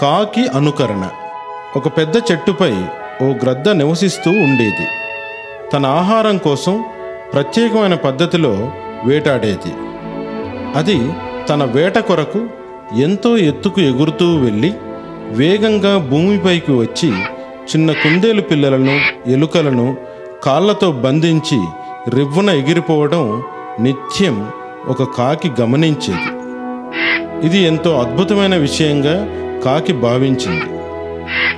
కాకి అనుకరణ. ఒక పెద్ద చెట్టుపై ఓ గ్రద్ద నివసిస్తూ ఉండేది. తన ఆహారం కోసం ప్రత్యేకమైన పద్ధతిలో వేటాడేది. అది తన వేట కొరకు ఎంతో ఎత్తుకు ఎగురుతూ వెళ్ళి వేగంగా భూమిపైకి వచ్చి చిన్న కుందేలు పిల్లలను ఎలుకలను కాళ్ళతో బంధించి రివ్వున ఎగిరిపోవడం నిత్యం ఒక కాకి గమనించేది. ఇది ఎంతో అద్భుతమైన విషయంగా కాకి భావించింది.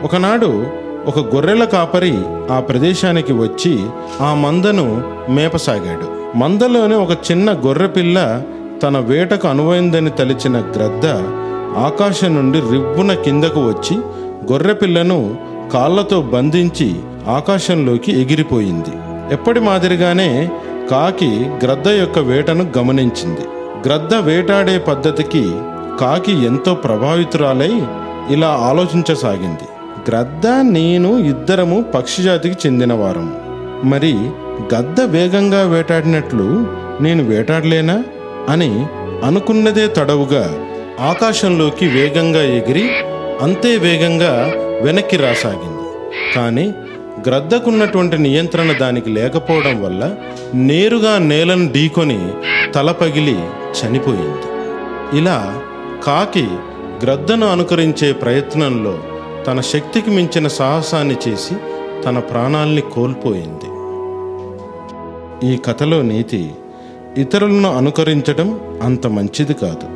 ఒకనాడు ఒక గొర్రెల కాపరి ఆ ప్రదేశానికి వచ్చి ఆ మందను మేపసాగాడు. మందలోని ఒక చిన్న గొర్రె పిల్ల తన వేటకు అనువైందని తలిచిన గ్రద్ద ఆకాశం నుండి రివ్వున కిందకు వచ్చి గొర్రె పిల్లను కాళ్ళతో బంధించి ఆకాశంలోకి ఎగిరిపోయింది. ఎప్పటి మాదిరిగానే కాకి గ్రద్ద యొక్క వేటను గమనించింది. గ్రద్ద వేటాడే పద్ధతికి కాకి ఎంతో ప్రభావితురాలై ఇలా ఆలోచించసాగింది. గ్రద్ద నేను ఇద్దరము పక్షిజాతికి చెందినవారం. మరి గద్ద వేగంగా వేటాడినట్లు నేను వేటాడలేనా? అని అనుకున్నదే తడవుగా ఆకాశంలోకి వేగంగా ఎగిరి అంతే వేగంగా వెనక్కి రాసాగింది. కానీ గ్రద్దకున్నటువంటి నియంత్రణ దానికి లేకపోవడం వల్ల నేరుగా నేలను ఢీకొని తల పగిలి చనిపోయింది. ఇలా కాకి గ్రద్దను అనుకరించే ప్రయత్నంలో తన శక్తికి మించిన సాహసాన్ని చేసి తన ప్రాణాల్ని కోల్పోయింది. ఈ కథలో నీతి ఇతరులను అనుకరించడం అంత మంచిది కాదు.